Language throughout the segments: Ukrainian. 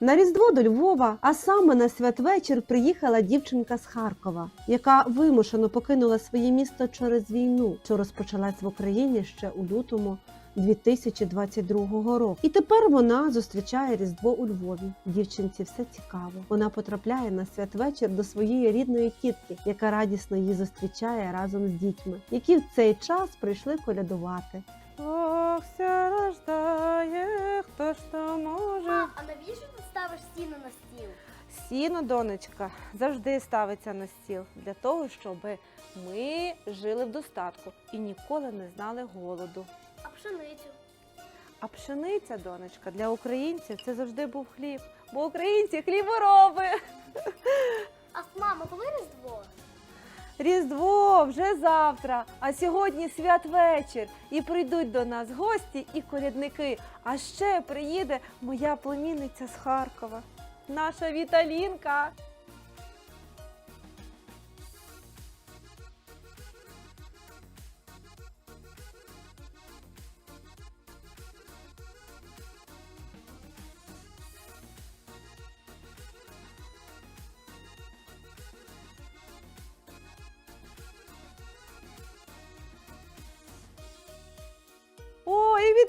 На Різдво до Львова, а саме на святвечір приїхала дівчинка з Харкова, яка вимушено покинула своє місто через війну, що розпочалась в Україні ще у лютому 2022 року. І тепер вона зустрічає Різдво у Львові. Дівчинці все цікаво. Вона потрапляє на святвечір до своєї рідної тітки, яка радісно її зустрічає разом з дітьми, які в цей час прийшли колядувати. Ох, ся рождає, хто ж то може. А навіщо ти ставиш сіно на стіл? Сіно, донечка, завжди ставиться на стіл для того, щоб ми жили в достатку і ніколи не знали голоду. А пшеницю? А пшениця, донечка, для українців це завжди був хліб, бо українці хлібороби. А мама, коли Різдво? Різдво вже завтра, а сьогодні святвечір. І прийдуть до нас гості і корядники. А ще приїде моя племінниця з Харкова, наша Віталінка.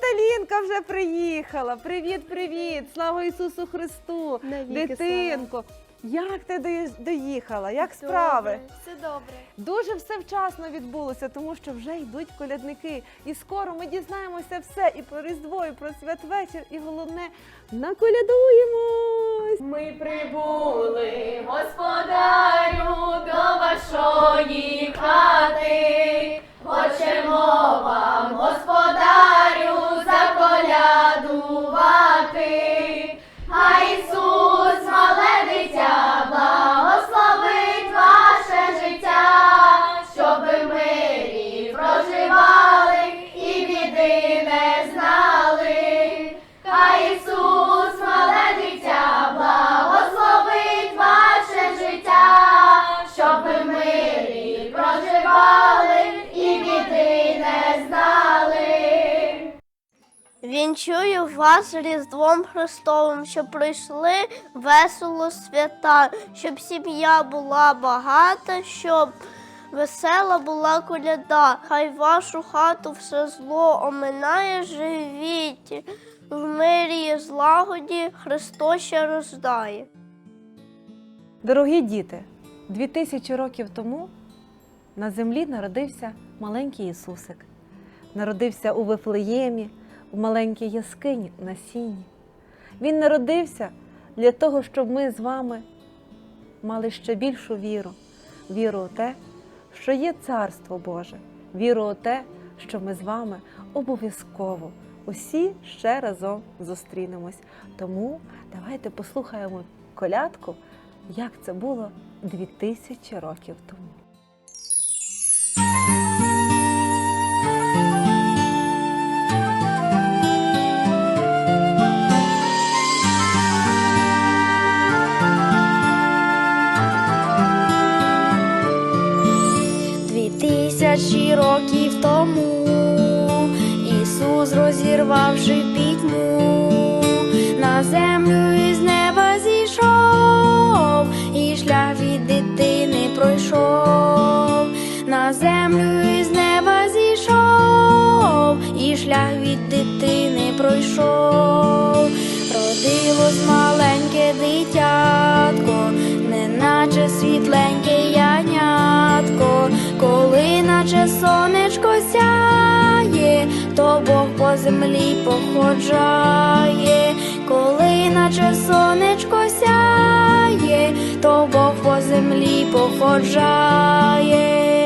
Віталінка вже приїхала. Привіт, привіт! Слава Ісусу Христу! Дитинко, як ти доїхала? Як справи? Все добре. Дуже все вчасно відбулося, тому що вже йдуть колядники. І скоро ми дізнаємося все і про Різдво, і про святвечір, і головне наколядуємось. Ми прибули, господарю, до вашої хати. Хочемо вам, господарю, заколядувати. Вінчую вас Різдвом Христовим, щоб прийшли весело свята, щоб сім'я була багата, щоб весела була коляда. Хай вашу хату все зло оминає, живіть. В мирі і злагоді Христос ще рождає. Дорогі діти, дві тисячі років тому на землі народився маленький Ісусик. Народився у Вифлеємі, в маленькій яскині на сіні. Він народився для того, щоб ми з вами мали ще більшу віру, віру у те, що є Царство Боже, віру у те, що ми з вами обов'язково усі ще разом зустрінемось. Тому давайте послухаємо колядку, як це було дві тисячі років тому. Тисячі років тому. Ісус, розірвавши пітьму, на землю із неба зійшов, і шлях від дитини пройшов, на землю із неба зійшов, і шлях від дитини пройшов, родилось маленьке дитятко, неначе світленьке янятко, коли наче сонечко сяє, то Бог по землі походжає, коли наче сонечко сяє, то Бог по землі походжає.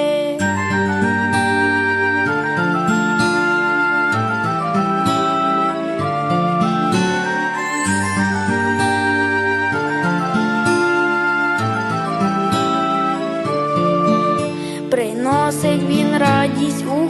Радість у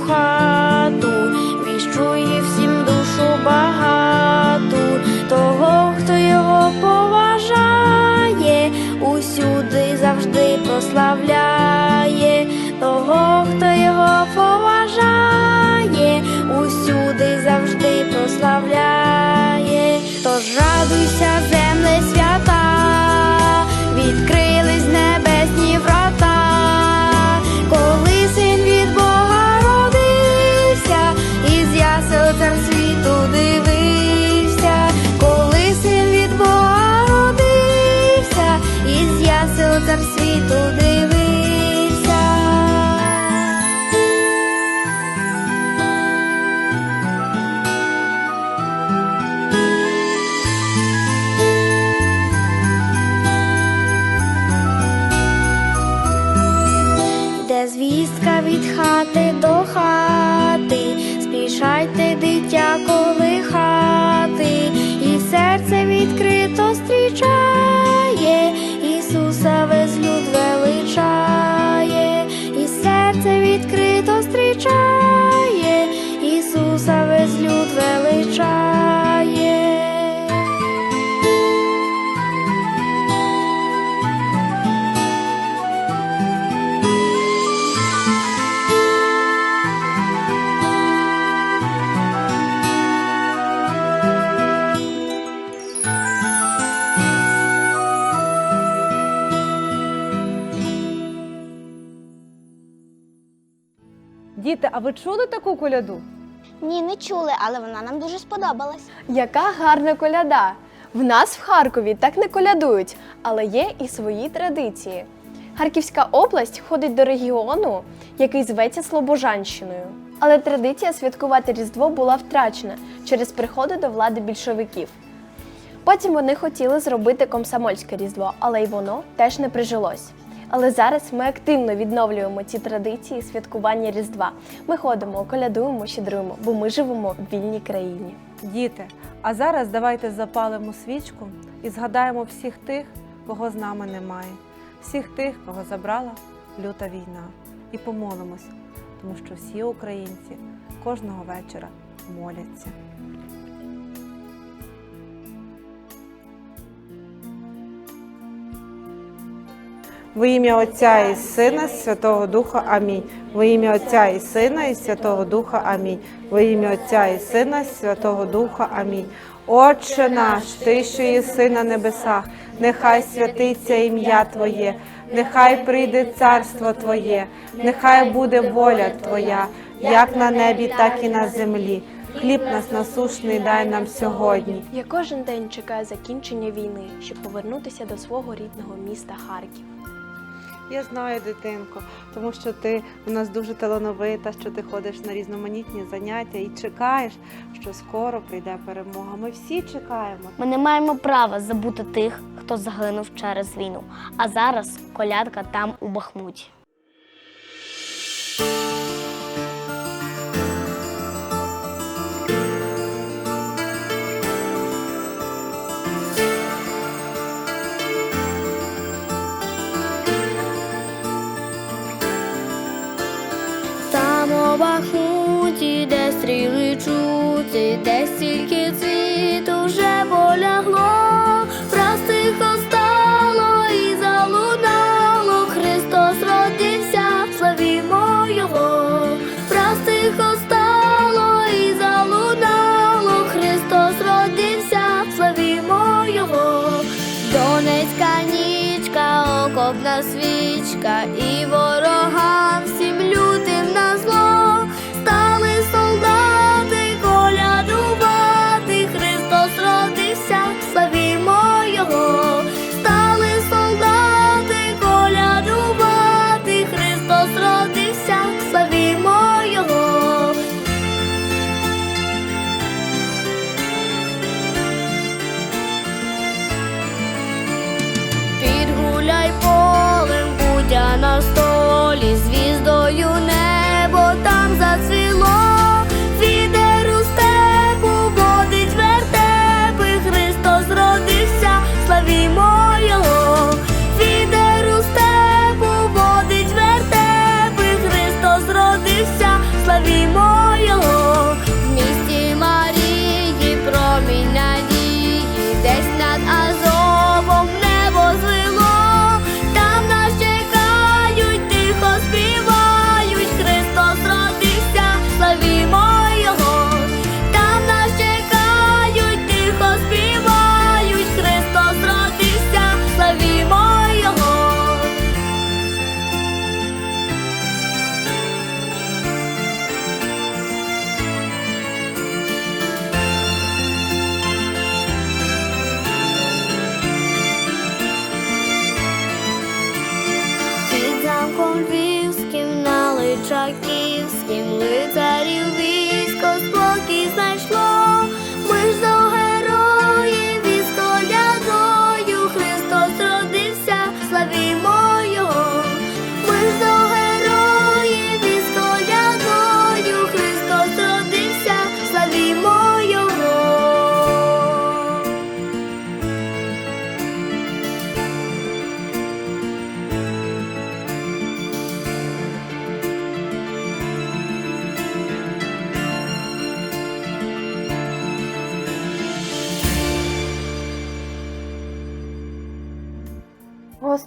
Діти, а ви чули таку коляду? Ні, не чули, але вона нам дуже сподобалась. Яка гарна коляда! В нас в Харкові так не колядують, але є і свої традиції. Харківська область входить до регіону, який зветься Слобожанщиною. Але традиція святкувати Різдво була втрачена через приходи до влади більшовиків. Потім вони хотіли зробити комсомольське різдво, але й воно теж не прижилось. Але зараз ми активно відновлюємо ці традиції святкування Різдва. Ми ходимо, колядуємо, щедруємо, бо ми живемо в вільній країні. Діти, а зараз давайте запалимо свічку і згадаємо всіх тих, кого з нами немає, всіх тих, кого забрала люта війна. І помолимось, тому що всі українці кожного вечора моляться. Во ім'я Отця і Сина, Святого Духа. Амінь. Во ім'я Отця і Сина, і Святого Духа. Амінь. Во ім'я Отця і Сина, Святого Духа. Амінь. Отче наш, Ти, що єси на небесах, нехай святиться ім'я Твоє, нехай прийде царство Твоє, нехай буде воля Твоя, як на небі, так і на землі. Хліб нас насушний дай нам сьогодні. Я кожен день чекаю закінчення війни, щоб повернутися до свого рідного міста Харків. Я знаю, дитинко, тому що ти у нас дуже талановита, що ти ходиш на різноманітні заняття і чекаєш, що скоро прийде перемога. Ми всі чекаємо. Ми не маємо права забути тих, хто загинув через війну. А зараз колядка там у Бахмуті. Там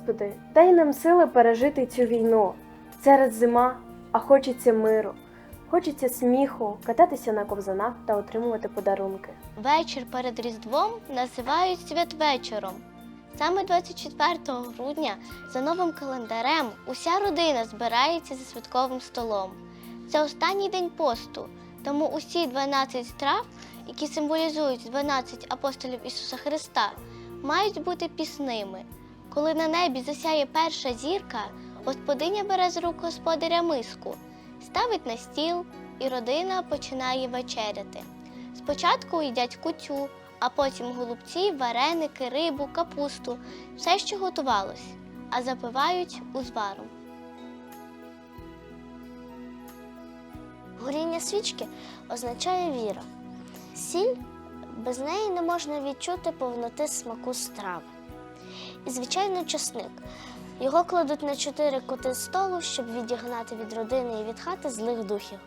Господи, дай нам сили пережити цю війну. Зараз зима, а хочеться миру. Хочеться сміху, кататися на ковзанах та отримувати подарунки. Вечір перед Різдвом називають святвечором. Саме 24 грудня за новим календарем уся родина збирається за святковим столом. Це останній день посту, тому усі 12 страв, які символізують 12 апостолів Ісуса Христа, мають бути пісними. Коли на небі засяє перша зірка, господиня бере з рук господаря миску, ставить на стіл, і родина починає вечеряти. Спочатку їдять кутю, а потім голубці, вареники, рибу, капусту, все, що готувалось, а запивають узваром. Горіння свічки означає віра. Сіль без неї не можна відчути повноти смаку страви. І, звичайно, часник. Його кладуть на чотири кути столу, щоб відігнати від родини і від хати злих духів.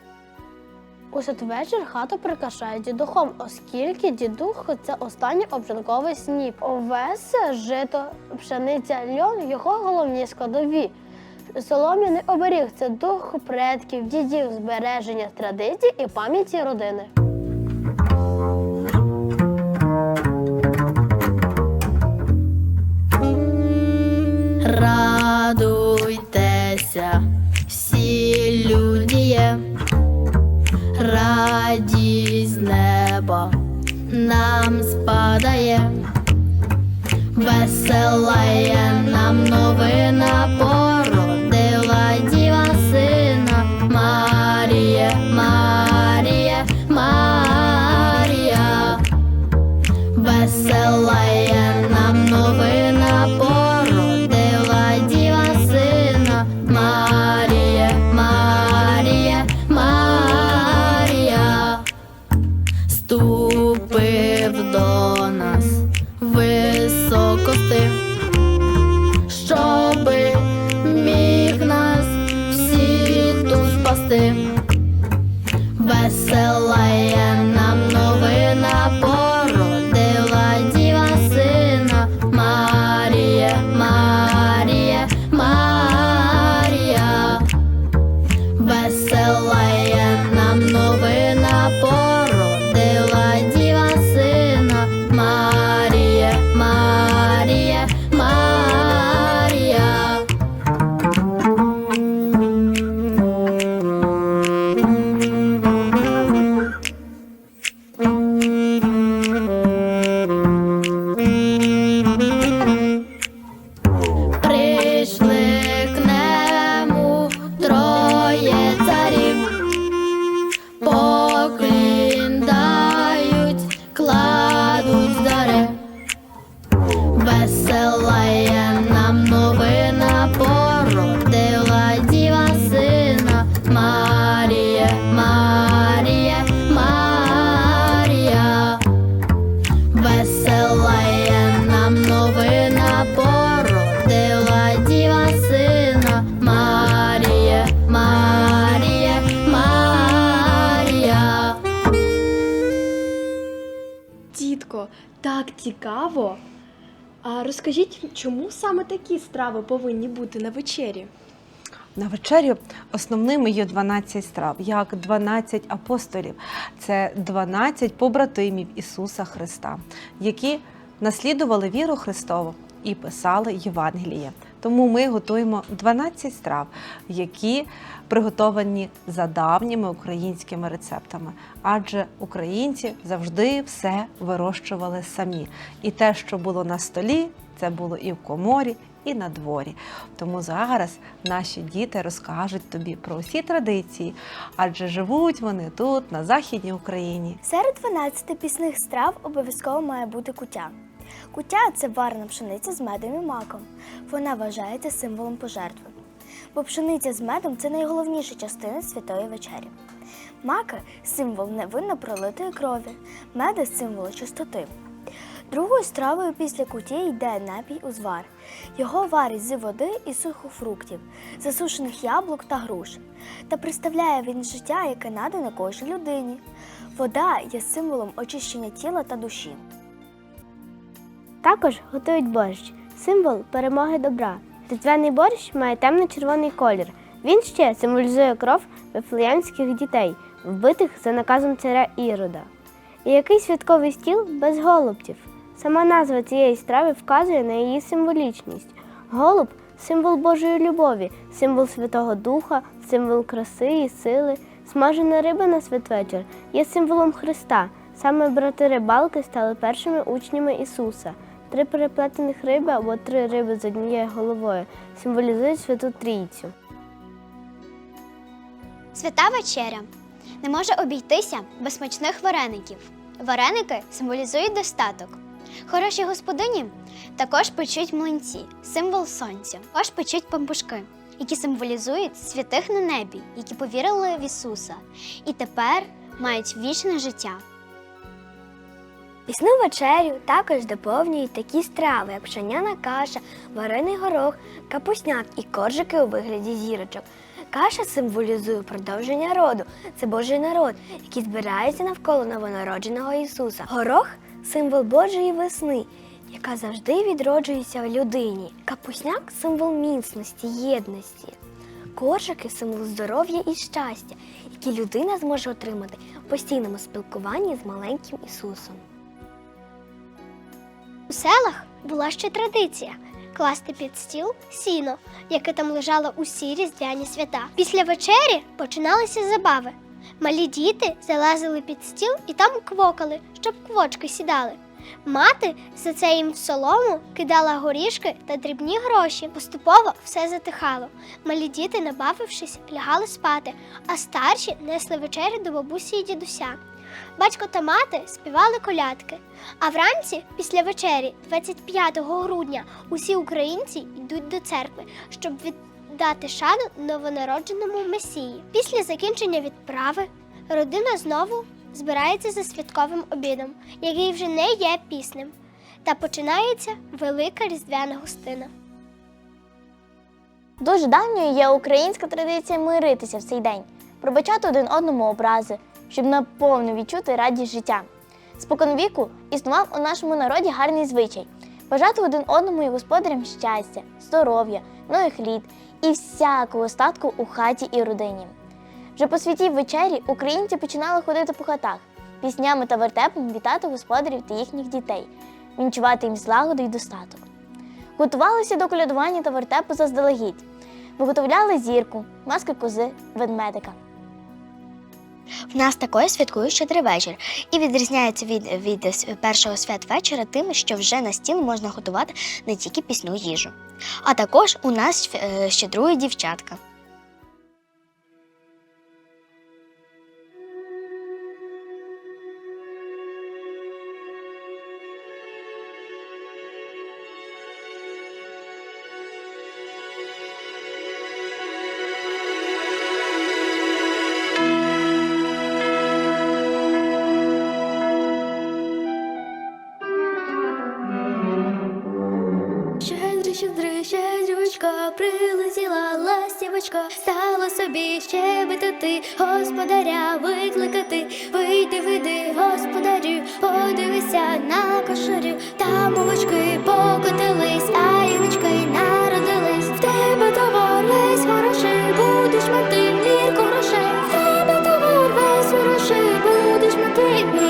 У святвечір хату прикрашають дідухом, оскільки дідух це останній обжанковий сніп. Овес, жито, пшениця, льон його головні складові. Солом'яний оберіг це дух предків, дідів, збереження традицій і пам'яті родини. Радуйтеся, всі люди, радість з неба нам спадає, веселає нам новина цікаво. А розкажіть, чому саме такі страви повинні бути на вечері? На вечерю основними є 12 страв, як 12 апостолів. Це 12 побратимів Ісуса Христа, які наслідували віру Христову і писали Євангеліє. Тому ми готуємо 12 страв, які приготовані за давніми українськими рецептами. Адже українці завжди все вирощували самі. І те, що було на столі, це було і в коморі, і на дворі. Тому зараз наші діти розкажуть тобі про усі традиції, адже живуть вони тут, на Західній Україні. Серед 12 пісних страв обов'язково має бути куття. Куття це варена пшениця з медом і маком. Вона вважається символом пожертви. Бо пшениця з медом це найголовніша частина святої вечері. Мака символ невинно пролитої крові, меда символ чистоти. Другою стравою після куті йде напій узвар. Його варять з води і сухофруктів, засушених яблук та груш. Та представляє він життя, яке надане кожній людині. Вода є символом очищення тіла та душі. Також готують борщ символ перемоги добра. Різдвяний борщ має темно-червоний колір. Він ще символізує кров вифлеємських дітей, вбитих за наказом царя Ірода. І який святковий стіл без голубців. Сама назва цієї страви вказує на її символічність. Голуб символ Божої любові, символ Святого Духа, символ краси і сили, Смажена риба на святвечір є символом Христа. Саме брати рибалки стали першими учнями Ісуса. Три переплетених риби або три риби з однією головою символізують Святу Трійцю. Свята вечеря не може обійтися без смачних вареників. Вареники символізують достаток. Хороші господині також печуть млинці, символ сонця. Також печуть пампушки, які символізують святих на небі, які повірили в Ісуса, і тепер мають вічне життя. Пісну вечерю також доповнюють такі страви, як пшеняна каша, варений горох, капусняк і коржики у вигляді зірочок. Каша символізує продовження роду. Це Божий народ, який збирається навколо новонародженого Ісуса. Горох символ Божої весни, яка завжди відроджується в людині. Капусняк символ міцності, єдності. Коржики символ здоров'я і щастя, які людина зможе отримати в постійному спілкуванні з маленьким Ісусом. У селах була ще традиція класти під стіл сіно, яке там лежало усі різдвяні свята. Після вечері починалися забави. Малі діти залазили під стіл і там квокали, щоб квочки сідали. Мати за це їм в солому кидала горішки та дрібні гроші. Поступово все затихало. Малі діти, набавившись, лягали спати, а старші несли вечерю до бабусі і дідуся. Батько та мати співали колядки. А вранці, після вечері, 25 грудня, усі українці йдуть до церкви, щоб віддати шану новонародженому месії. Після закінчення відправи родина знову збирається за святковим обідом, який вже не є піснем. Та починається велика різдвяна гостина. Дуже давньою є українська традиція миритися в цей день, пробачати один одному образи, щоб наповну відчути радість життя. Споконвіку існував у нашому народі гарний звичай бажати один одному і господарям щастя, здоров'я, многих літ і всякого статку у хаті і родині. Вже по святій вечері українці починали ходити по хатах, піснями та вертепом вітати господарів та їхніх дітей, вінчувати їм злагоду й достаток. Готувалися до колядування та вертепу заздалегідь. Виготовляли зірку, маски кози, ведмедика. В нас також святкують щедрий вечір і відрізняється від, від першого святвечора тим, що вже на стіл можна готувати не тільки пісну їжу. А також у нас щедрує щедрують дівчатка. Собі щебетати, господаря викликати. Вийди, вийди, господарю, подивися на кошарю, там овочки покотились, а яничка й народились. В тебе товар весь хороший, будеш мати мірку грошей. В тебе товар весь хороший, будеш мати мірку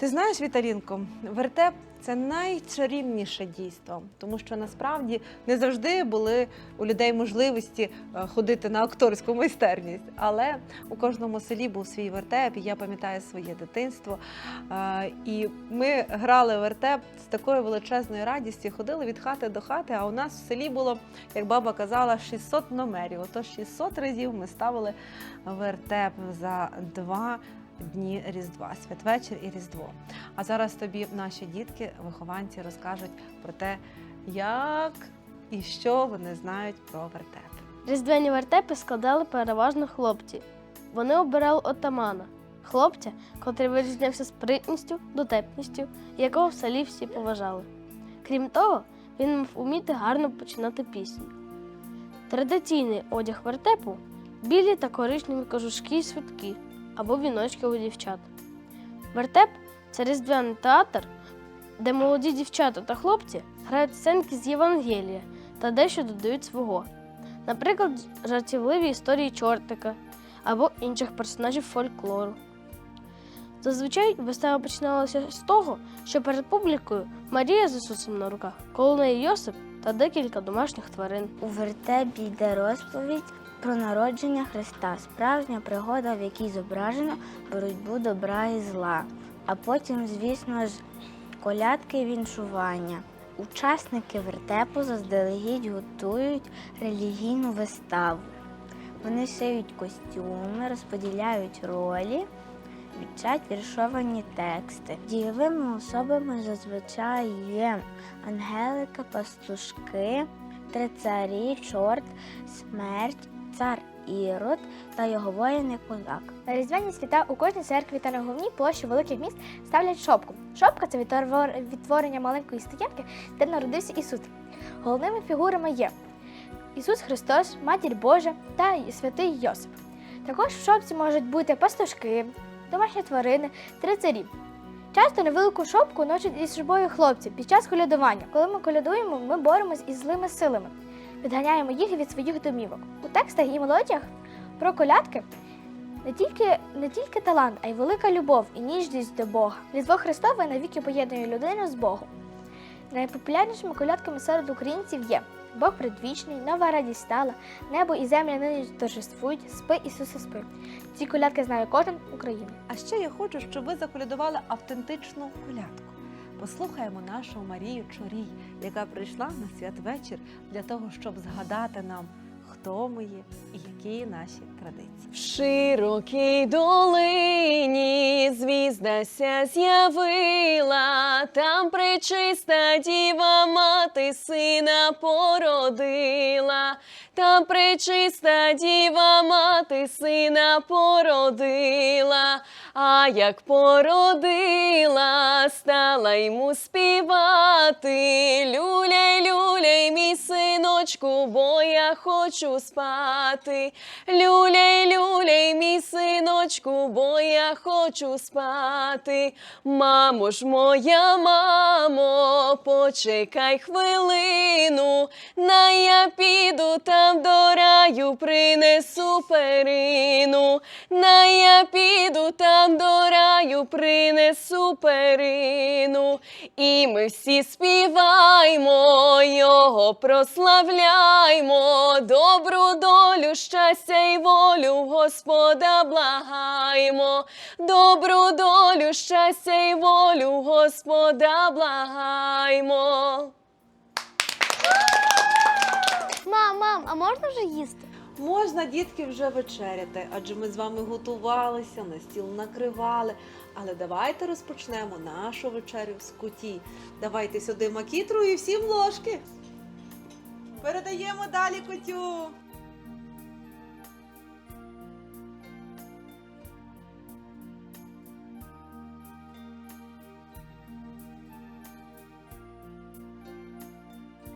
Ти знаєш, Віталінко, вертеп це найчарівніше дійство, тому що насправді не завжди були у людей можливості е, ходити на акторську майстерність. Але у кожному селі був свій вертеп, і я пам'ятаю своє дитинство. Е, І ми грали вертеп з такою величезною радістю, ходили від хати до хати. А у нас в селі було, як баба казала, 600 номерів. Отож 600 разів ми ставили вертеп за два дні Різдва, святвечір і Різдво. А зараз тобі наші дітки, вихованці, розкажуть про те, як і що вони знають про вертеп. Різдвяні вертепи складали переважно хлопці. Вони обирали отамана, хлопця, котрий вирізнявся спритністю, дотепністю, якого в селі всі поважали. Крім того, він мав уміти гарно починати пісню. Традиційний одяг вертепу білі та коричневі кожушки і свитки або віночки у дівчат. Вертеп це різдвяний театр, де молоді дівчата та хлопці грають сценки з Євангелія та дещо додають свого. Наприклад, жартівливі історії чортика або інших персонажів фольклору. Зазвичай вистава починалася з того, що перед публікою Марія з Ісусом на руках, коло неї Йосип та декілька домашніх тварин. У вертепі йде розповідь про народження Христа, справжня пригода, в якій зображено боротьбу добра і зла. А потім, звісно ж, колядки і віншування. Учасники вертепу заздалегідь готують релігійну виставу. Вони шиють костюми, розподіляють ролі, вчать віршовані тексти. Дієвими особами зазвичай є ангелика, пастушки, три царі, чорт, смерть, цар Ірод та його воїн козак. На різдвяні свята у кожній церкві та на головній площі великих міст ставлять шопку. Шопка це відтворення маленької стоянки, де народився Ісус. Головними фігурами є Ісус Христос, Матір Божа та святий Йосип. Також в шопці можуть бути пастушки, домашні тварини, три царі. Часто невелику шопку носять із собою хлопці під час колядування. Коли ми колядуємо, ми боремось із злими силами, відганяємо їх від своїх домівок. У текстах і мелодіях про колядки не тільки, не тільки талант, а й велика любов і ніжність до Бога. Різдво Христове навіки поєднує людину з Богом. Найпопулярнішими колядками серед українців є Бог предвічний, нова радість стала, небо і земля нині торжествують, спи Ісусе, спи. Ці колядки знає кожен українець. А ще я хочу, щоб ви заколядували автентичну колядку. Послухаємо нашу Марію Чорій, яка прийшла на святвечір для того, щоб згадати нам, хто ми є і які наші традиції. В широкій долині звіздася з'явила, там причиста діва мати сина породила, там причиста діва мати сина породила, а як породила, стала йому співати. Люляй, люляй, мій синочку, бо я хочу спати. Люляй, люляй, мій синочку, бо я хочу спати. Мамо ж моя, мамо, почекай хвилину, на я піду там до раю, принесу перину, на я піду там до раю, принесу перину, і ми всі співаймо, його прославляймо, добру долю, щастя й волю в Господа благаймо, добру долю, щастя й волю Господа благаймо. Мам, мам, а можна вже їсти? Можна, дітки, вже вечеряти, адже ми з вами готувалися, на стіл накривали. Але давайте розпочнемо нашу вечерю з куті. Давайте сюди макітру і всім ложки. Передаємо далі котю.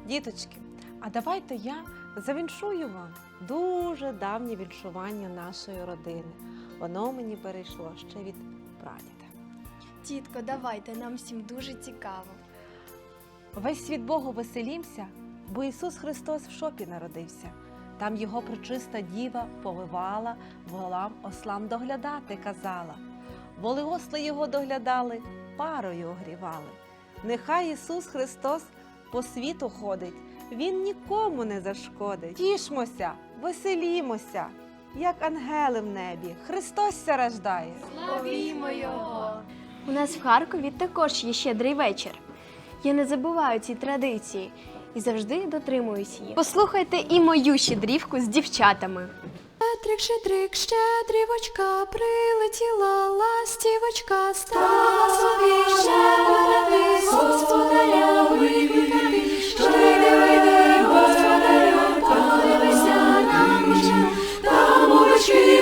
Діточки, а давайте я завіншую вам дуже давнє віншування нашої родини. Воно мені перейшло ще від прадіда. Тітко, давайте, нам всім дуже цікаво. Весь світ Богу веселімся, бо Ісус Христос в шопі народився. Там його причиста діва повивала, волам ослам доглядати казала. Воли осли його доглядали, парою огрівали. Нехай Ісус Христос по світу ходить, він нікому не зашкодить. Тішмося, веселімося, як ангели в небі. Христос ся рождає. Славімо Його! У нас в Харкові також є щедрий вечір. Я не забуваю ці традиції і завжди дотримуюсь її. Послухайте і мою щедрівку з дівчатами. Щедрик, щедрик, щедрівочка, прилетіла ластівочка, стала собі щедрик, господаря вибігає.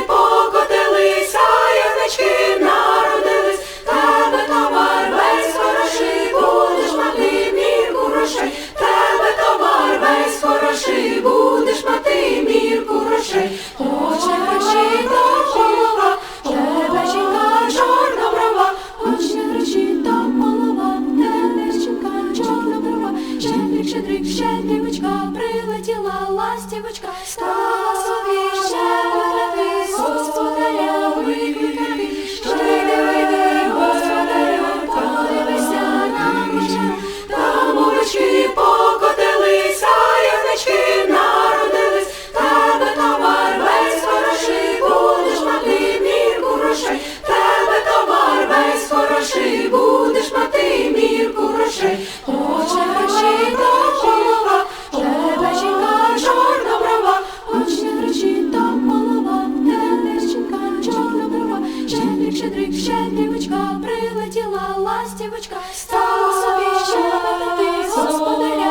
Покотилися ягнички на щедрик, щедрик, щедрівочка, прилетіла ластівочка, стала собі щебетати, господарі.